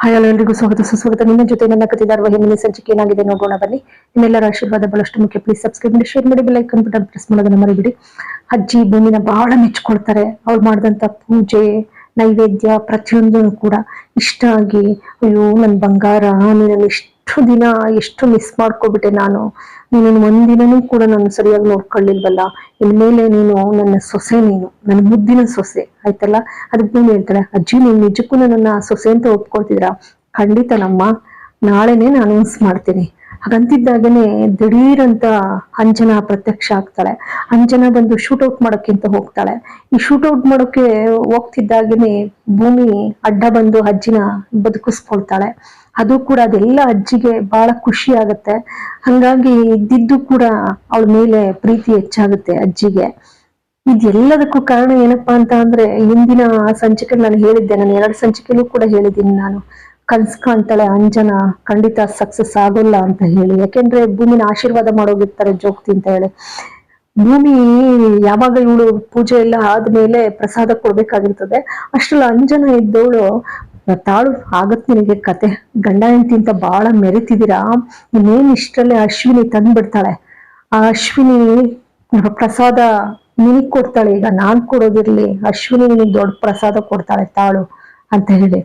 Hi ಎಲ್ಲರಿಗೂ ಸ್ವಾಗತ, ಸುಸ್ವಾಗತ. ನಿಮ್ಮ ಜೊತೆ ನನ್ನ ಕಥೆದಾರ ಹಿಂದಿನ ಸಂಚಿಕೆ ಏನಾಗಿದೆ ನೋಡೋಣ ಬನ್ನಿ. ನಿಮ್ಮೆಲ್ಲರ ಆಶೀರ್ವಾದ ಬಹಳಷ್ಟು ಮುಖ್ಯ. ಪ್ಲೀಸ್ ಸಬ್ಸ್ಕ್ರೈಬ್ ಮಾಡಿ ಶೇರ್ ಮಾಡಿ ಲೈಕ್ ಬಟನ್ ಪ್ರೆಸ್ ಮಾಡೋದನ್ನ ಮರಿಬಿಡಿ. ಅಜ್ಜಿ ಭೂಮಿನ ಬಹಳ ಮೆಚ್ಕೊಳ್ತಾರೆ. ಅವ್ರು ಮಾಡಿದಂಥ ಪೂಜೆ, ನೈವೇದ್ಯ ಪ್ರತಿಯೊಂದೂ ಕೂಡ ಇಷ್ಟ ಆಗಿ, ಅಯ್ಯೋ ನನ್ನ ಬಂಗಾರ ನೀನು ದಿನ ಎಷ್ಟು ಮಿಸ್ ಮಾಡ್ಕೊಬಿಟ್ಟೆ ನಾನು. ನೀನು ಒಂದಿನೂ ಕೂಡ ನಾನು ಸರಿಯಾಗಿ ನೋಡ್ಕೊಳ್ಳಿಲ್ವಲ್ಲ? ಇನ್ಮೇಲೆ ನೀನು ನನ್ನ ಸೊಸೆ ನೀನು. ನನ್ನ ಮುದ್ದಿನ ಸೊಸೆ. ಆಯ್ತಲ್ಲ? ಅದಕ್ಕೆ ನೀನು ಹೇಳ್ತಾಳೆ ಅಜ್ಜಿ, ನೀನು ನಿಜಕ್ಕೂ ನನ್ನ ಸೊಸೆ ಅಂತ ಒಪ್ಕೊಳ್ತಿದ್ರ ಖಂಡಿತ ನಮ್ಮ. ನಾಳೆನೆ ನಾನು ಮಿಸ್ ಮಾಡ್ತೀನಿ. ಹಾಗಂತಿದ್ದಾಗನೆ ದಿಢೀರಂತ ಅಂತ ಅಂಜನಾ ಪ್ರತ್ಯಕ್ಷ ಆಗ್ತಾಳೆ. ಅಂಜನಾ ಬಂದು ಶೂಟ್ ಔಟ್ ಮಾಡೋಕೆ ಅಂತ ಹೋಗ್ತಾಳೆ. ಈ ಶೂಟ್ ಔಟ್ ಮಾಡೋಕೆ ಹೋಗ್ತಿದ್ದಾಗನೆ ಭೂಮಿ ಅಡ್ಡ ಬಂದು ಅಜ್ಜಿನ ಬದುಕಿಸ್ಕೊಳ್ತಾಳೆ. ಅದು ಕೂಡ ಅದೆಲ್ಲ ಅಜ್ಜಿಗೆ ಬಹಳ ಖುಷಿ ಆಗುತ್ತೆ. ಹಂಗಾಗಿ ಇದ್ದಿದ್ದು ಕೂಡ ಅವಳ ಮೇಲೆ ಪ್ರೀತಿ ಹೆಚ್ಚಾಗುತ್ತೆ ಅಜ್ಜಿಗೆ. ಇದೆಲ್ಲದಕ್ಕೂ ಕಾರಣ ಏನಪ್ಪಾ ಅಂತ ಅಂದ್ರೆ ಹಿಂದಿನ ಸಂಚಿಕೆ ನಾನು ಹೇಳಿದ್ದೆ, ನಾನು ಎರಡು ಸಂಚಿಕೆಲೂ ಕೂಡ ಹೇಳಿದ್ದೀನಿ ನಾನು. ಕನ್ಸ್ ಕಾಣ್ತಾಳೆ ಅಂಜನ ಖಂಡಿತ ಸಕ್ಸಸ್ ಆಗೋಲ್ಲ ಅಂತ ಹೇಳಿ. ಯಾಕೆಂದ್ರೆ ಭೂಮಿನ ಆಶೀರ್ವಾದ ಮಾಡೋಗಿರ್ತಾರೆ ಜೋಗ್ತಿ ಅಂತ ಹೇಳಿ. ಭೂಮಿ ಯಾವಾಗ ಇವಳು ಪೂಜೆ ಎಲ್ಲ ಆದ್ಮೇಲೆ ಪ್ರಸಾದ ಕೊಡ್ಬೇಕಾಗಿರ್ತದೆ. ಅಷ್ಟ್ರಲ್ಲಿ ಅಂಜನ ಇದ್ದವಳು ತಾಳು ಆಗತ್ತೆ ನಿನಗೆ ಕತೆ. ಗಂಡ ಹೆಂಡತಿ ಅಂತ ಬಹಳ ಮೆರಿತಿದ್ದೀರಾ? ಇನ್ನೇನ್ ಇಷ್ಟರಲ್ಲೇ ಅಶ್ವಿನಿ ತಂದ್ಬಿಡ್ತಾಳೆ. ಆ ಅಶ್ವಿನಿ ಪ್ರಸಾದ ನಿನಗ್ ಕೊಡ್ತಾಳೆ. ಈಗ ನಾನ್ ಕೊಡೋದಿರ್ಲಿ. ಅಶ್ವಿನಿ ನಿನಗೆ ದೊಡ್ಡ ಪ್ರಸಾದ ಕೊಡ್ತಾಳೆ ತಾಳು ಅಂತ ಹೇಳಿ.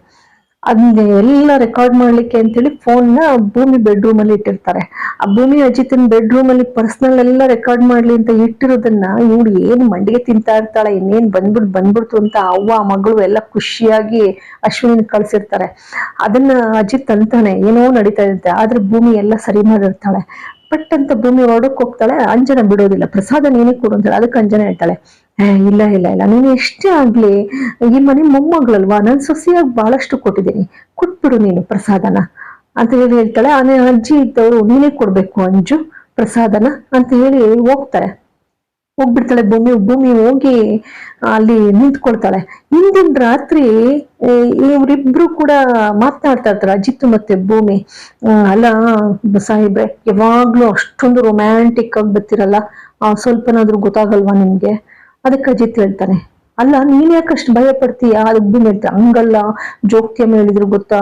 ಅದನ್ನ ಎಲ್ಲ ರೆಕಾರ್ಡ್ ಮಾಡ್ಲಿಕ್ಕೆ ಅಂತೇಳಿ ಫೋನ್ನ ಭೂಮಿ ಬೆಡ್ರೂಮ್ ಅಲ್ಲಿ ಇಟ್ಟಿರ್ತಾರೆ. ಆ ಭೂಮಿ ಅಜಿತನ್ ಬೆಡ್ರೂಮ್ ಅಲ್ಲಿ ಪರ್ಸನಲ್ ಎಲ್ಲ ರೆಕಾರ್ಡ್ ಮಾಡ್ಲಿ ಅಂತ ಇಟ್ಟಿರೋದನ್ನ ಇವಳು ಏನ್ ಮಂಡಿಗೆ ತಿಂತಾ ಇರ್ತಾಳೆ, ಇನ್ನೇನ್ ಬಂದ್ಬಿಟ್ ಬಂದ್ಬಿಡ್ತು ಅಂತ ಅವ್ವ, ಮಗಳು ಎಲ್ಲ ಖುಷಿಯಾಗಿ ಅಶ್ವಿನಿ ಕಳ್ಸಿರ್ತಾರೆ. ಅದನ್ನ ಅಜಿತ್ ಅಂತಾನೆ ಏನೋ ನಡೀತಾ ಇರುತ್ತೆ, ಆದ್ರೆ ಭೂಮಿ ಎಲ್ಲ ಸರಿ ಮಾಡಿರ್ತಾಳೆ. ಪಟ್ ಅಂತ ಭೂಮಿ ಹೊರಡಕ್ ಹೋಗ್ತಾಳೆ, ಅಂಜನ ಬಿಡೋದಿಲ್ಲ, ಪ್ರಸಾದ ನೀನೇ ಕೊಡು ಅಂತಾಳೆ, ಅದಕ್ಕೆ ಅಂಜನ ಹೇಳ್ತಾಳೆ ಇಲ್ಲ ಇಲ್ಲ ಇಲ್ಲ, ನೀನು ಎಷ್ಟೇ ಆಗ್ಲಿ, ಈ ಮನೆ ಮೊಮ್ಮಗಳಲ್ವಾ, ನಾನು ಸೊಸಿಯಾಗಿ ಬಹಳಷ್ಟು ಕೊಟ್ಟಿದ್ದೀನಿ, ಕೊಟ್ಬಿಡು ನೀನು ಪ್ರಸಾದನ, ಅಂತ ಹೇಳಿ ಹೇಳ್ತಾಳೆ, ಆನೆ ಅಜ್ಜಿ ಇದ್ದವರು, ನೀನೇ ಕೊಡ್ಬೇಕು ಅಂಜು ಪ್ರಸಾದನ, ಅಂತ ಹೇಳಿ ಹೋಗ್ತಾರೆ. ಹೋಗ್ಬಿಡ್ತಾಳೆ ಭೂಮಿ ಭೂಮಿ ಹೋಗಿ ಅಲ್ಲಿ ನಿಂತ್ಕೊಳ್ತಾಳೆ. ಹಿಂದಿನ ರಾತ್ರಿ ಇವರಿಬ್ರು ಕೂಡ ಮಾತನಾಡ್ತಾ ಇರ್ತಾರೆ, ಅಜಿತ್ ಮತ್ತೆ ಭೂಮಿ. ಅಲ್ಲ, ಸಾಹೇಬ್ರೆ, ಯಾವಾಗ್ಲೂ ಅಷ್ಟೊಂದು ರೊಮ್ಯಾಂಟಿಕ್ ಆಗಿ ಬರ್ತಿರಲ್ಲ? ಸ್ವಲ್ಪನಾದ್ರೂ ಗೊತ್ತಾಗಲ್ವಾ ನಿಮ್ಗೆ? ಅದಕ್ಕೆ ಅಜಿತ್ ಹೇಳ್ತಾನೆ. ಅಲ್ಲ, ನೀನ್ ಯಾಕಷ್ಟು ಭಯ ಪಡ್ತೀಯ? ಅದಕ್ಕೆ ಭೂಮಿ ಹೇಳ್ತಾರೆ ಹಂಗಲ್ಲ ಜೋಕ್ತಿಯಮ್ಮ ಹೇಳಿದ್ರು ಗೊತ್ತಾ?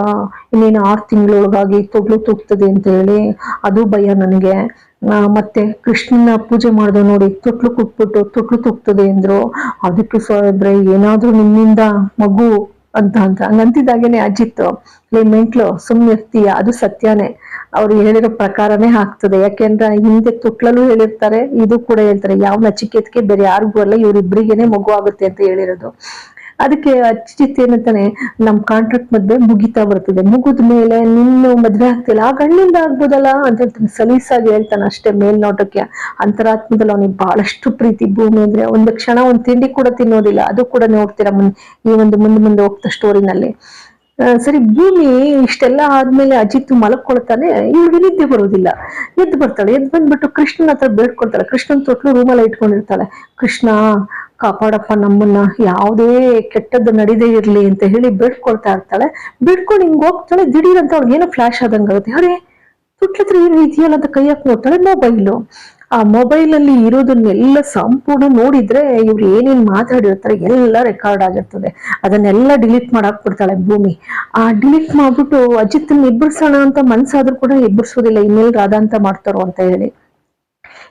ಇನ್ನೇನು ಆರು ತಿಂಗಳೊಳಗಾಗಿ ತೊಗ್ಲು ತೂಗ್ತದೆ ಅಂತ ಹೇಳಿ, ಅದು ಭಯ ನನಗೆ. ಮತ್ತೆ ಕೃಷ್ಣನ ಪೂಜೆ ಮಾಡ್ದೆ ನೋಡಿ, ತೊಟ್ಲು ಕುಟ್ಬಿಟ್ಟು, ತೊಟ್ಲು ತುಕ್ತದೆ ಅಂದ್ರು. ಅದಕ್ಕೆ ಸಾಹೇಬ್ರೆ ಏನಾದ್ರೂ ನಿಮ್ಮಿಂದ ಮಗು ಅಂತ ಅಂತ. ಹಂಗಂತಿದ್ದಾಗೇನೆ ಅಜಿತ್. ಲೇ, ಮೆಂಟ್ಲು ಸುಮ್ಮನೆ ಇರ್ತೀಯ, ಅದು ಸತ್ಯನೇ. ಅವ್ರು ಹೇಳಿರೋ ಪ್ರಕಾರನೇ ಆಗ್ತದೆ. ಯಾಕೆಂದ್ರೆ ಹಿಂದೆ ತುಟ್ಲಲ್ಲೂ ಹೇಳಿರ್ತಾರೆ, ಇದು ಕೂಡ ಹೇಳ್ತಾರೆ. ಯಾವ ನಚಿಕೇತ್ಗೆ ಬೇರೆ ಯಾರಿಗೂ ಅಲ್ಲ, ಇವ್ರಿಬ್ರಿಗೇನೆ ಮಗು ಆಗುತ್ತೆ ಅಂತ ಹೇಳಿರೋದು. ಅದಕ್ಕೆ ಅಚ್ಚಿತ್ ಏನಂತಾನೆ ನಮ್ ಕಾಂಟ್ರಾಕ್ಟ್ ಮದ್ವೆ ಮುಗಿತಾ ಬರ್ತದೆ. ಮುಗಿದ ಮೇಲೆ ನಿನ್ನ ಮದ್ವೆ ಆಗ್ತಿಲ್ಲ, ಆ ಗಂಡಿಂದ ಆಗ್ಬೋದಲ್ಲ ಅಂತ ಹೇಳ್ತಾನೆ. ಸಲೀಸಾಗಿ ಹೇಳ್ತಾನೆ ಅಷ್ಟೇ ಮೇಲ್ನೋಟಕ್ಕೆ. ಅಂತರಾತ್ಮದಲ್ಲಿ ಅವನಿಗೆ ಬಹಳಷ್ಟು ಪ್ರೀತಿ. ಭೂಮಿ ಅಂದ್ರೆ ಒಂದು ಕ್ಷಣ ಒಂದ್ ತಿಂಡಿ ಕೂಡ ತಿನ್ನೋದಿಲ್ಲ. ಅದು ಕೂಡ ನೋಡ್ತೀರಾ ಮುನ್ ಈ ಒಂದು ಮುಂದೆ ಮುಂದೆ ಹೋಗ್ತಾ ಸ್ಟೋರಿನಲ್ಲಿ ಸರಿ, ಭೂಮಿ ಇಷ್ಟೆಲ್ಲ ಆದ್ಮೇಲೆ ಅಜಿತ್ ಮಲಕ್ಕೊಳ್ತಾನೆ ಇವ್ರಿಗೆ ನಿದ್ದೆ ಬರೋದಿಲ್ಲ ಎದ್ದು ಬರ್ತಾಳೆ. ಎದ್ದು ಬಂದ್ಬಿಟ್ಟು ಕೃಷ್ಣನ ಹತ್ರ ಬೇಡ್ಕೊಳ್ತಾಳೆ. ಕೃಷ್ಣನ್ ತೊಟ್ಲು ರೂಮಲ್ಲಿ ಇಟ್ಕೊಂಡಿರ್ತಾಳೆ. ಕೃಷ್ಣ ಕಾಪಾಡಪ್ಪ ನಮ್ಮನ್ನ. ಯಾವುದೇ ಕೆಟ್ಟದ್ದು ನಡೀದೇ ಇರ್ಲಿ ಅಂತ ಹೇಳಿ ಬಿಡ್ಕೊಳ್ತಾ ಇರ್ತಾಳೆ. ಬಿಡ್ಕೊಂಡು ಹಿಂಗ್ ಹೋಗ್ತಾಳೆ. ದಿಢೀರ್ ಅಂತ ಅವ್ಳಿಗೆ ಏನೋ ಫ್ಲಾಶ್ ಆದಂಗಾಗುತ್ತೆ ಅರೆ, ತುಟ್ಲತ್ರ ಏನ್ ಅಂತ ಕೈ ಹಾಕಿ ನೋಡ್ತಾಳೆ ಮೊಬೈಲು ಆ ಮೊಬೈಲ್ ಅಲ್ಲಿ ಇರೋದನ್ನೆಲ್ಲ ಸಂಪೂರ್ಣ ನೋಡಿದ್ರೆ ಇವ್ರು ಏನೇನ್ ಮಾತಾಡಿರ್ತಾರೆ ಎಲ್ಲ ರೆಕಾರ್ಡ್ ಆಗಿರ್ತದೆ. ಅದನ್ನೆಲ್ಲ ಡಿಲೀಟ್ ಮಾಡಾಕ್ ಬಿಡ್ತಾಳೆ ಭೂಮಿ. ಆ ಡಿಲೀಟ್ ಮಾಡ್ಬಿಟ್ಟು ಅಜಿತ್ನ ಇಬ್ಬರ್ಸೋಣ ಅಂತ ಮನ್ಸಾದ್ರೂ ಕೂಡ ಎಬ್ಬರ್ಸೋದಿಲ್ಲ ಇನ್ನೆಲ್ ರಾಧಾ ಅಂತ ಮಾಡ್ತಾರೋ ಅಂತ ಹೇಳಿ.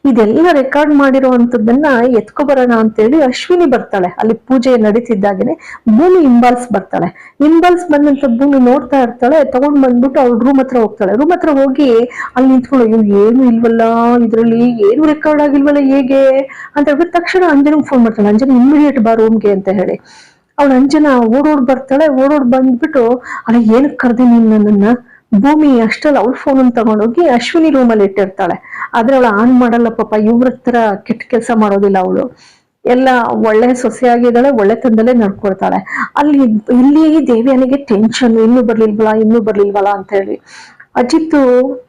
ಇದೆಲ್ಲ ರೆಕಾರ್ಡ್ ಮಾಡಿರುವಂತದ್ದನ್ನ ಎತ್ಕೊ ಬರೋಣ ಅಂತೇಳಿ ಅಶ್ವಿನಿ ಬರ್ತಾಳೆ. ಅಲ್ಲಿ ಪೂಜೆ ನಡೀತಿದ್ದಾಗನೆ ಭೂಮಿ ಇಂಬಾಲ್ಸ್ ಬರ್ತಾಳೆ. ಇಂಬಾಲ್ಸ್ ಬಂದಂತ ಭೂಮಿ ನೋಡ್ತಾ ಇರ್ತಾಳೆ, ತಗೊಂಡ್ ಬಂದ್ಬಿಟ್ಟು ಅವ್ಳ ರೂಮ್ ಹತ್ರ ಹೋಗ್ತಾಳೆ. ರೂಮ್ ಹತ್ರ ಹೋಗಿ ಅಲ್ಲಿ ನಿಂತ್ಕೊಂಡು ಇವ್ ಏನು ಇಲ್ವಲ್ಲ, ಇದ್ರಲ್ಲಿ ಏನು ರೆಕಾರ್ಡ್ ಆಗಿಲ್ವಲ್ಲ ಹೇಗೆ ಅಂತ ಹೇಳ್ಬಿಟ್ಟು ತಕ್ಷಣ ಅಂಜನಿಗೆ ಫೋನ್ ಮಾಡ್ತಾಳೆ. ಅಂಜನ ಇಮಿಡಿಯೇಟ್ ಬಾ ರೂಮ್ಗೆ ಅಂತ ಹೇಳಿ. ಅವಳು ಅಂಜನ ಓಡೋಡ್ ಬರ್ತಾಳೆ. ಓಡೋಡ್ ಬಂದ್ಬಿಟ್ಟು ಅಲ್ಲ ಏನಕ್ಕೆ ಕರೆದೆ ನೀನ್ ನನ್ನನ್ನ? ಭೂಮಿ ಅಷ್ಟಲ್ಲ, ಅವ್ಳ ಫೋನ್ ತಗೊಂಡೋಗಿ ಅಶ್ವಿನಿ ರೂಮಲ್ಲಿ ಇಟ್ಟಿರ್ತಾಳೆ. ಆದ್ರೆ ಅವಳು ಆನ್ ಮಾಡಲ್ಲ ಪಾಪ ಇವ್ರ ಹತ್ರ ಕೆಟ್ಟ ಕೆಲಸ ಮಾಡೋದಿಲ್ಲ ಅವಳು. ಎಲ್ಲ ಒಳ್ಳೆ ಸೊಸೆಯಾಗಿದ್ದಾಳೆ ಒಳ್ಳೆತನದಲ್ಲೇ ನಡ್ಕೊಳ್ತಾಳೆ. ಅಲ್ಲಿ ಇಲ್ಲಿ ದೇವಿಯನಿಗೆ ಟೆನ್ಷನ್ ಇನ್ನೂ ಬರ್ಲಿಲ್ವಲ್ಲ ಇನ್ನೂ ಬರ್ಲಿಲ್ವಲ್ಲ ಅಂತ ಹೇಳಿ. ಅಜಿತ್ತು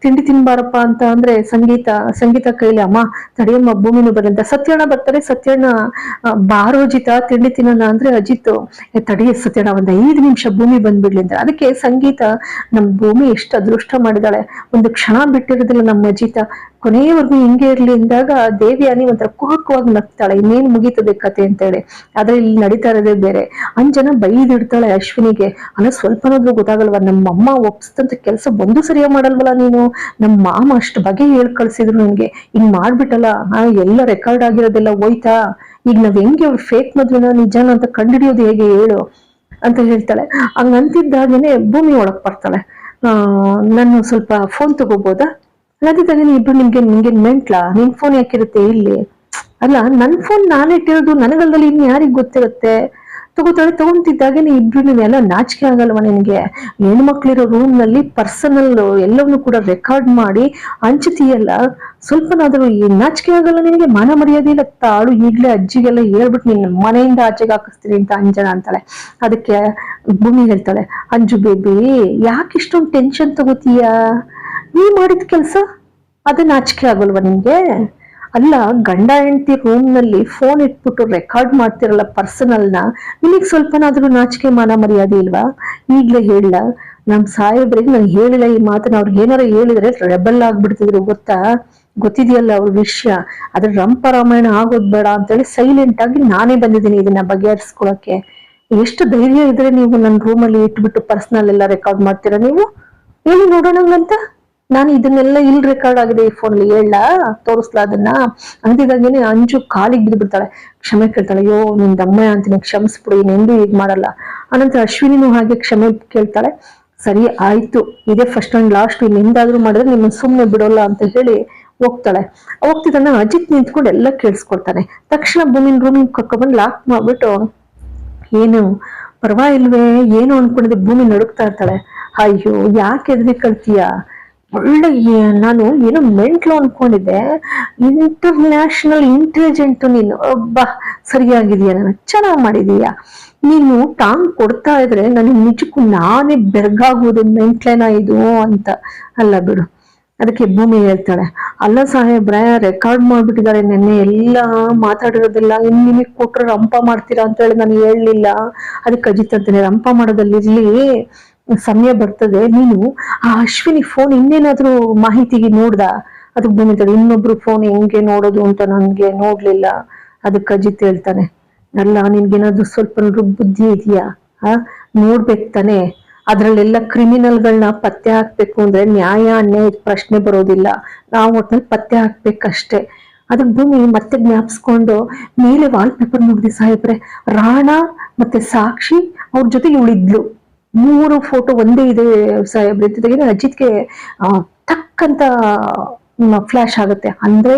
ತಿಂಡಿ ತಿನ್ಬಾರಪ್ಪ ಅಂತ ಅಂದ್ರೆ ಸಂಗೀತ ಸಂಗೀತ ಕೈಲಿ ಅಮ್ಮ ತಡೆಯಮ್ಮ ಭೂಮಿನೂ ಬರಲಿ ಅಂತ. ಸತ್ಯಣ್ಣ ಬರ್ತಾರೆ ಸತ್ಯಣ್ಣ ಬಾರೋಜಿತ ತಿಂಡಿ ತಿನ್ನೋಣ ಅಂದ್ರೆ ಅಜಿತ್ "ಏ, ತಡಿ ಸತ್ಯಣ್ಣ ಒಂದ್ ಐದು ನಿಮಿಷ ಭೂಮಿ ಬಂದ್ಬಿಡ್ಲಿ ಅಂತ. ಅದಕ್ಕೆ ಸಂಗೀತ ನಮ್ ಭೂಮಿ ಎಷ್ಟು ಅದೃಷ್ಟ ಮಾಡಿದಾಳೆ ಒಂದು ಕ್ಷಣ ಬಿಟ್ಟಿರೋದಿಲ್ಲ ನಮ್ಮ ಅಜಿತ. ಕೊನೆಯವರೆಗೂ ಹಿಂಗೆ ಇರ್ಲಿ ಅಂದಾಗ ದೇವಿಯಾನಿ ಒಂಥರ ಕುಹಕವಾಗಿ ನಗ್ತಾಳೆ, ಇನ್ನೇನು ಮುಗೀತದೆ ಕತೆ ಅಂತೇಳಿ. ಆದ್ರೆ ಇಲ್ಲಿ ನಡೀತಾ ಇರೋದೇ ಬೇರೆ. ಅಂಜನ ಬೈದಿಡ್ತಾಳೆ ಅಶ್ವಿನಿಗೆ, ಅಲ್ಲ ಸ್ವಲ್ಪನಾದ್ರೂ ಗೊತ್ತಾಗಲ್ವಾ ನಮ್ಮ ಅಮ್ಮ ಒಪ್ಸ್ತಂತ ಕೆಲಸ ಬಂದು ಸರಿಯಾಗಿ ಮಾಡಲ್ವಲ್ಲ ನೀನು? ನಮ್ಮ ಮಾಮ ಅಷ್ಟು ಬಗೆ ಹೇಳ್ ಕಳ್ಸಿದ್ರು ನನ್ಗೆ. ಹಿಂಗ್ ಮಾಡ್ಬಿಟ್ಟಲ್ಲ ಎಲ್ಲ ರೆಕಾರ್ಡ್ ಆಗಿರೋದೆಲ್ಲ ಹೋಯ್ತಾ? ಈಗ ನಾವ್ ಹೆಂಗೆ ಅವ್ರು ಫೇಕ್ ಮದ್ವೆನ ನಿಜಾನ ಅಂತ ಕಂಡಿಡಿಯೋದು ಹೇಗೆ ಹೇಳು? ಅಂತ ಹೇಳ್ತಾಳೆ. ಹಂಗಂತಿದ್ದಾಗೇನೆ ಭೂಮಿ ಒಳಗ್ ಬರ್ತಾಳೆ. ಆ, ನಾನು ಸ್ವಲ್ಪ ಫೋನ್ ತಗೋಬೋದಾ? ಅದಿದ್ದಾಗ ಇಬ್ರು ನಿಮ್ಗೆ ನಿಮ್ಗೆ ಮೆಂಟ್ಲಾ ನಿನ್ ಫೋನ್ ಯಾಕಿರುತ್ತೆ ಇಲ್ಲಿ? ಅಲ್ಲ, ನನ್ ಫೋನ್ ನಾನು ಇಟ್ಟಿರೋದು ನನಗಲ್ದಲ್ಲಿ ಇನ್ ಯಾರಿಗ್ ಗೊತ್ತಿರುತ್ತೆ? ತಗೋತಾಳೆ ತಗೊಂತಿದ್ದಾಗೆ ಇಬ್ರು ನೀವೆಲ್ಲ ನಾಚಿಕೆ ಆಗಲ್ವ ನಿನ್ಗೆ? ಹೆಣ್ಮಕ್ಳಿರೋ ರೂಮ್ನಲ್ಲಿ ಪರ್ಸನಲ್ ಎಲ್ಲವನ್ನೂ ಕೂಡ ರೆಕಾರ್ಡ್ ಮಾಡಿ ಹಂಚುತ್ತೀಯಲ್ಲ ಸ್ವಲ್ಪನಾದ್ರೂ ಈ ನಾಚಿಕೆ ಆಗಲ್ಲ ನಿನಗೆ? ಮಾನ ಮರ್ಯಾದೆ ಇಲ್ಲ, ತಾಳು ಈಗ್ಲೇ ಅಜ್ಜಿಗೆಲ್ಲ ಹೇಳ್ಬಿಟ್ಟು ನಿನ್ನ ಮನೆಯಿಂದ ಆಚೆಗೆ ಹಾಕಿಸ್ತೀನಿ ಅಂತ ಅಂಜನ ಅಂತಾಳೆ. ಅದಕ್ಕೆ ಭೂಮಿ ಹೇಳ್ತಾಳೆ, ಅಂಜು ಬೇಬಿ, ಯಾಕೆ ಇಷ್ಟೊಂದು ಟೆನ್ಷನ್ ತಗೋತೀಯ? ನೀ ಮಾಡಿದ ಕೆಲಸ? ಅದೇ ನಾಚಿಕೆ ಆಗಲ್ವಾ ನಿಮ್ಗೆ? ಅಲ್ಲ, ಗಂಡ ಹೆಂಡತಿ ರೂಮ್ನಲ್ಲಿ ಫೋನ್ ಇಟ್ಬಿಟ್ಟು ರೆಕಾರ್ಡ್ ಮಾಡ್ತಿರಲ್ಲ ಪರ್ಸನಲ್ನ, ನಿಮಗೆ ಸ್ವಲ್ಪನಾದ್ರೂ ನಾಚಿಕೆ ಮಾನ ಮರ್ಯಾದೆ ಇಲ್ವಾ? ಈಗ್ಲೇ ಹೇಳ. ನಮ್ ಸಾಹೇಬ್ರಿಗೆ ನಾನು ಹೇಳಿಲ್ಲ ಈ ಮಾತನ್ನ. ಅವ್ರಿಗೆ ಏನಾರ ಹೇಳಿದ್ರೆ ರೆಬಲ್ ಆಗ್ಬಿಡ್ತಿದ್ರು, ಗೊತ್ತಾ? ಗೊತ್ತಿದೆಯಲ್ಲ ಅವ್ರ ವಿಷಯ. ಅದ್ರ ರಂಪ ರಾಮಾಯಣ ಆಗೋದ್ ಬೇಡ ಅಂತೇಳಿ ಸೈಲೆಂಟ್ ಆಗಿ ನಾನೇ ಬಂದಿದ್ದೀನಿ ಇದನ್ನ ಬಗೆಹರಿಸ್ಕೊಳಕ್ಕೆ. ಎಷ್ಟು ಧೈರ್ಯ ಇದ್ರೆ ನೀವು ನನ್ನ ರೂಮಲ್ಲಿ ಇಟ್ಬಿಟ್ಟು ಪರ್ಸನಲ್ ಎಲ್ಲ ರೆಕಾರ್ಡ್ ಮಾಡ್ತೀರಾ ನೀವು? ಹೇಳಿ ನೋಡೋಣಂಗಂತ. ನಾನು ಇದನ್ನೆಲ್ಲ ಇಲ್ಲಿ ರೆಕಾರ್ಡ್ ಆಗಿದೆ ಈ ಫೋನ್ ಅಲ್ಲಿ, ಹೇಳ? ತೋರಿಸ್ಲಾ ಅದನ್ನ? ಅಂತಿದಾಗೇನೆ ಅಂಜು ಕಾಲಿಗೆ ಬಿದ್ದು ಬಿಡ್ತಾಳೆ ಕ್ಷಮೆ ಕೇಳ್ತಾಳೆ, ಅಯ್ಯೋ, ನಿನ್ ದಮ್ಮ ಅಂತೀನಿ ಕ್ಷಮಿಸ್ಬಿಡು ಇನ್ನೆಂದು ಈಗ ಮಾಡಲ್ಲ. ಅನಂತರ ಅಶ್ವಿನಿನೂ ಹಾಗೆ ಕ್ಷಮೆ ಕೇಳ್ತಾಳೆ, ಸರಿ, ಆಯ್ತು, ಇದೇ ಫಸ್ಟ್ ಅಂಡ್ ಲಾಸ್ಟ್ ಇನ್ನೆಂದಾದ್ರೂ ಮಾಡಿದ್ರೆ ನಿಮ್ಮನ್ನ ಸುಮ್ಮನೆ ಬಿಡೋಲ್ಲ ಅಂತ ಹೇಳಿ ಹೋಗ್ತಾಳೆ. ಹೋಗ್ತಿದ್ದಾನೆ ಅಜಿತ್ ನಿಂತ್ಕೊಂಡು ಎಲ್ಲ ಕೇಳಿಸ್ಕೊಳ್ತಾನೆ ತಕ್ಷಣ ಭೂಮಿನ ರೂಮಿಗೆ ಕರ್ಕೊಂಡ್ಬಂದು ಲಾಕ್ ಮಾಡ್ಬಿಟ್ಟು, ಏನು, ಪರವಾಗಿಲ್ವೇ, ಏನು ಅನ್ಕೊಂಡಿದ್ದೆ? ಭೂಮಿ ನಡುಕ್ತಾ ಇರ್ತಾಳೆ. ಅಯ್ಯೋ, ಯಾಕೆ ಎದ್ರಿ ಕಳ್ತೀಯ? ಒಳ್ಳೆ ನಾನು ಏನೋ ಮೆಂಟ್ಲು ಅನ್ಕೊಂಡಿದ್ದೆ. ಇಂಟರ್ನ್ಯಾಷನಲ್ ಇಂಟೆಲಿಜೆಂಟ್ ನೀನು. ಒಬ್ಬ ಸರಿಯಾಗಿದೆಯಾ ನಾನು ಚೆನ್ನಾಗಿ ಮಾಡಿದೀಯಾ? ನೀನು ಟಾಂಗ್ ಕೊಡ್ತಾ ಇದ್ರೆ ನನಗೆ ನಿಜಕ್ಕೂ ನಾನೇ ಬೆರ್ಗಾಗೋದು ಮೆಂಟ್ಲೇನ ಇದು ಅಂತ. ಅಲ್ಲ ಬಿಡು. ಅದಕ್ಕೆ ಭೂಮಿ ಹೇಳ್ತಾಳೆ. ಅಲ್ಲ ಸಾಹೇಬ್ರೆ ರೆಕಾರ್ಡ್ ಮಾಡ್ಬಿಟ್ಟಿದ್ದಾರೆ ನೆನ್ನೆ. ಎಲ್ಲ ಮಾತಾಡಿರೋದೆಲ್ಲ ಇನ್ ನಿಮಗೆ ಕೊಟ್ರೆ ರಂಪ ಮಾಡ್ತೀರಾ ಅಂತ ಹೇಳಿ ನಾನು ಹೇಳಲಿಲ್ಲ. ಅದಕ್ಕೆ ಅಜಿತ್ ಅಂತಾನೆ, ರಂಪ ಮಾಡೋದಲ್ಲಿ ಇರ್ಲಿ ಸಮಯ ಬರ್ತದೆ, ನೀನು ಆ ಅಶ್ವಿನಿ ಫೋನ್ ಇನ್ನೇನಾದ್ರೂ ಮಾಹಿತಿಗೆ ನೋಡ್ದ? ಅದಕ್ಕೆ ಹೇಳ್ತಾಳೆ ಇನ್ನೊಬ್ರು ಫೋನ್ ಹೆಂಗೆ ನೋಡೋದು ಅಂತ ನನ್ಗೆ ನೋಡ್ಲಿಲ್ಲ. ಅದಕ್ಕೆ ಅಜಿತ್ ಹೇಳ್ತಾನೆ, ಅಲ್ಲ, ನಿನ್ಗೇನಾದ್ರೂ ಸ್ವಲ್ಪ ಬುದ್ಧಿ ಇದೆಯಾ? ಆ, ನೋಡ್ಬೇಕು ತಾನೆ. ಅದ್ರಲ್ಲೆಲ್ಲ ಕ್ರಿಮಿನಲ್ಗಳನ್ನ ಪತ್ತೆ ಹಾಕ್ಬೇಕು ಅಂದ್ರೆ ನ್ಯಾಯ, ಅನ್ಯಾಯ ಪ್ರಶ್ನೆ ಬರೋದಿಲ್ಲ. ನಾವು ಒಟ್ನಲ್ಲಿ ಪತ್ತೆ ಹಾಕ್ಬೇಕಷ್ಟೇ. ಅದಕ್ಕೆ ಭೂಮಿ ಮತ್ತೆ ಜ್ಞಾಪಿಸ್ಕೊಂಡು ಮೇಲೆ ವಾಲ್ ಪೇಪರ್ ನೋಡಿದೆ ಸಾಹೇಬ್ರೆ. ರಾಣಾ ಮತ್ತೆ ಸಾಕ್ಷಿ ಅವ್ರ ಜೊತೆ ಇವಳಿದ್ಲು ಮೂರು ಫೋಟೋ ಒಂದೇ ಇದೆ ಸಾಹೇಬ್ರೆ ಜೊತೆಗೆ ಅಜಿತ್ಗೆ ಅಂತ ಫ್ಲಾಶ್ ಆಗುತ್ತೆ. ಅಂದ್ರೆ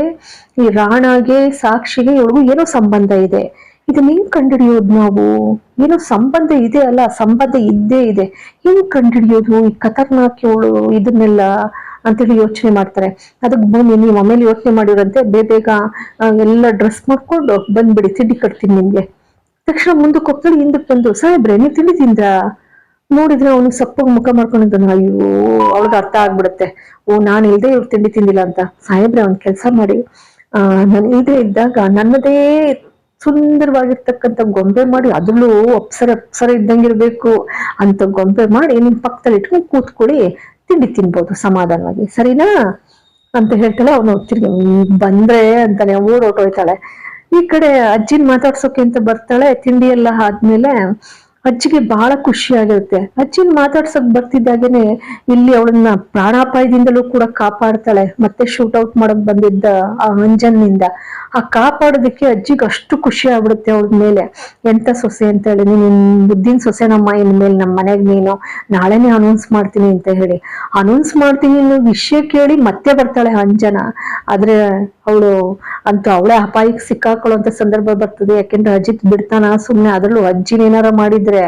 ಈ ರಾಣಾಗೆ, ಸಾಕ್ಷಿಗೆ ಇವಳಿಗೂ ಏನೋ ಸಂಬಂಧ ಇದೆ. ಇದನ್ನ ಹೆಂಗ್ ಕಂಡುಹಿಡಿಯೋದು ನಾವು? ಏನೋ ಸಂಬಂಧ ಇದೆ ಅಲ್ಲ, ಸಂಬಂಧ ಇದ್ದೇ ಇದೆ. ಹೆಂಗ್ ಕಂಡುಹಿಡಿಯೋದು ಈ ಖತರ್ನಾಕ್ ಇವಳು ಇದನ್ನೆಲ್ಲ ಅಂತೇಳಿ ಯೋಚನೆ ಮಾಡ್ತಾರೆ. ಅದಕ್ಕೆ ಬನ್ನಿ, ನೀವು ಆಮೇಲೆ ಯೋಚನೆ ಮಾಡಿರಂತೆ. ಬೇಗ ಬೇಗ ಎಲ್ಲ ಡ್ರೆಸ್ ಮಾಡ್ಕೊಂಡು ಬಂದ್ಬಿಡಿ, ತಿಂಡಿ ಕಟ್ತೀನಿ ನಿಮ್ಗೆ. ತಕ್ಷಣ ಮುಂದಕ್ಕೆ ಹೋಗ್ತಾಳೆ ಹಿಂದಕ್ಕೆ ಬಂದು, ಸಾಹೇಬ್ರೆ, ನೀವು ತಿಂಡಿ ತಿಂದ್ರಾ? ನೋಡಿದ್ರೆ ಅವನು ಸಪ್ಪಗೆ ಮುಖ ಮಾಡ್ಕೊಂಡಿದ್ದಾನೆ. ಅಯ್ಯೋ, ಅವಳಿಗೆ ಅರ್ಥ ಆಗ್ಬಿಡುತ್ತೆ. ಓ, ನಾನು ಇಲ್ದೆ ಇವ್ರು ತಿಂಡಿ ತಿಂದಿಲ್ಲ ಅಂತ. ಸಾಹೇಬ್ರೆ, ಒಂದ್ ಕೆಲಸ ಮಾಡಿ. ಆ, ನಾನು ಇಲ್ದೇ ಇದ್ದಾಗ ನನ್ನದೇ ಸುಂದರವಾಗಿರ್ತಕ್ಕಂಥ ಗೊಂಬೆ ಮಾಡಿ, ಅದ್ರಲ್ಲೂ ಅಪ್ಸರ ಅಪ್ಸರ ಇದ್ದಂಗಿರ್ಬೇಕು ಅಂತ ಗೊಂಬೆ ಮಾಡಿ ನಿಮ್ ಪಕ್ಕದಲ್ಲಿ ಇಟ್ಕೊಂಡು ಕೂತ್ಕೊಳ್ಳಿ, ತಿಂಡಿ ತಿನ್ಬೋದು ಸಮಾಧಾನವಾಗಿ. ಸರಿನಾ? ಅಂತ ಹೇಳ್ತಾಳೆ ಅವನು. ತಿರ್ಗಿ ಬಂದ್ರೆ ಅಂತಾನೆ, ಓಡ್ ಹೊಟ್ಟೋಯ್ತಾಳೆ ಈ ಕಡೆ ಅಜ್ಜಿನ ಮಾತಾಡ್ಸೋಕೆ ಅಂತ ಬರ್ತಾಳೆ, ತಿಂಡಿ ಎಲ್ಲ ಆದ್ಮೇಲೆ ಅಜ್ಜಿಗೆ ಬಹಳ ಖುಷಿ ಆಗಿರುತ್ತೆ ಅಜ್ಜಿನ ಮಾತಾಡ್ಸಕ್ ಬರ್ತಿದ್ದಾಗೇನೆ ಇಲ್ಲಿ ಅವಳನ್ನ ಪ್ರಾಣಾಪಾಯದಿಂದಲೂ ಕೂಡ ಕಾಪಾಡ್ತಾಳೆ. ಮತ್ತೆ ಶೂಟ್ ಔಟ್ ಮಾಡಕ್ ಬಂದಿದ್ದ ಆ ಅಂಜನ್ನಿಂದ. ಆ ಕಾಪಾಡೋದಕ್ಕೆ ಅಜ್ಜಿಗೆ ಅಷ್ಟು ಖುಷಿ ಆಗ್ಬಿಡುತ್ತೆ ಅವಳ ಮೇಲೆ. ಎಂತ ಸೊಸೆ ಅಂತ ಹೇಳಿ, ನೀನು ಬುದ್ಧಿನ ಸೊಸೆನಮ್ಮ ಇನ್ಮೇಲೆ ನಮ್ಮ ಮನೆಗೆ ನೀನು. ನಾಳೆನೆ ಅನೌನ್ಸ್ ಮಾಡ್ತೀನಿ ಅಂತ ಹೇಳಿ. ಅನೌನ್ಸ್ ಮಾಡ್ತೀನಿ ಅನ್ನೋ ವಿಷಯ ಕೇಳಿ ಮತ್ತೆ ಬರ್ತಾಳೆ ಅಂಜನ. ಆದ್ರೆ ಅವಳು ಅಂತ ಅವಳೇ ಅಪಾಯಕ್ಕೆ ಸಿಕ್ಕಾಕೊಳ್ಳುವಂತ ಸಂದರ್ಭ ಬರ್ತದೆ. ಯಾಕೆಂದ್ರೆ ಅಜಿತ್ ಬಿಡ್ತಾನ, ಸುಮ್ನೆ ಅದ್ರಲ್ಲೂ ಅಜ್ಜಿನ ಏನಾರ ಮಾಡಿದ್ರೆ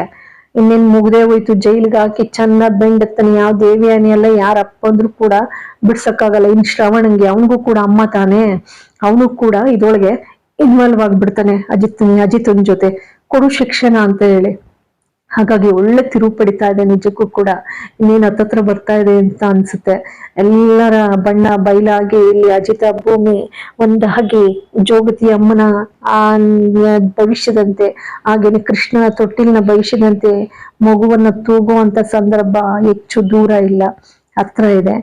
ಇನ್ನೇನ್ ಮುಗ್ದೇ ಹೋಯ್ತು, ಜೈಲಿಗೆ ಹಾಕಿ ಚೆನ್ನ ಬೆಂಡತ್ತನ ಯಾವ ದೇವಿಯಾನಿ ಎಲ್ಲ ಯಾರ ಅಪ್ಪಂದ್ರು ಕೂಡ ಬಿಡ್ಸಕ್ಕಾಗಲ್ಲ. ಇನ್ ಶ್ರವಣಂಗೆ ಅವನಿಗೂ ಕೂಡ ಅಮ್ಮ ತಾನೇ, ಅವನು ಕೂಡ ಇದೊಳಗೆ ಇನ್ವಾಲ್ವ್ ಆಗ್ಬಿಡ್ತಾನೆ ಅಜಿತ್ ಅಜಿತ್ ಜೊತೆ. ಕೊಡು ಶಿಕ್ಷಣ ಅಂತ ಹೇಳಿ. ಹಾಗಾಗಿ ಒಳ್ಳೆ ತಿರುವು ಪಡಿತಾ ಇದೆ ನಿಜಕ್ಕೂ ಕೂಡ ಇನ್ನೇನು ಹತ್ತತ್ರ ಬರ್ತಾ ಇದೆ ಅಂತ ಅನ್ಸುತ್ತೆ. ಎಲ್ಲರ ಬಣ್ಣ ಬಯಲಾಗಿ ಇಲ್ಲಿ ಅಜಿತ ಭೂಮಿ ಒಂದಾಗಿ ಜೋಗತಿ ಅಮ್ಮನ ಆ ಭವಿಷ್ಯದಂತೆ, ಹಾಗೇನೆ ಕೃಷ್ಣನ ತೊಟ್ಟಿಲಿನ ಭವಿಷ್ಯದಂತೆ ಮಗುವನ್ನ ತೂಗುವಂತ ಸಂದರ್ಭ ಹೆಚ್ಚು ದೂರ ಇಲ್ಲ, ಹತ್ರ ಇದೆ.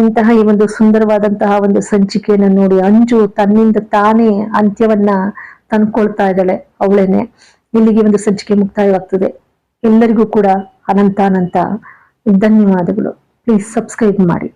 ಇಂತಹ ಈ ಒಂದು ಸುಂದರವಾದಂತಹ ಒಂದು ಸಂಚಿಕೆಯನ್ನ ನೋಡಿ ಅಂಜು ತನ್ನಿಂದ ತಾನೇ ಅಂತ್ಯವನ್ನ ತಂದ್ಕೊಳ್ತಾ ಇದ್ದಾಳೆ ಅವಳೇನೆ. ಇಲ್ಲಿಗೆ ಒಂದು ಸಂಚಿಕೆ ಮುಕ್ತಾಯವಾಗ್ತದೆ. ಎಲ್ಲರಿಗೂ ಕೂಡ ಅನಂತ ಅನಂತ ಧನ್ಯವಾದಗಳು. ಪ್ಲೀಸ್ ಸಬ್ಸ್ಕ್ರೈಬ್ ಮಾಡಿ.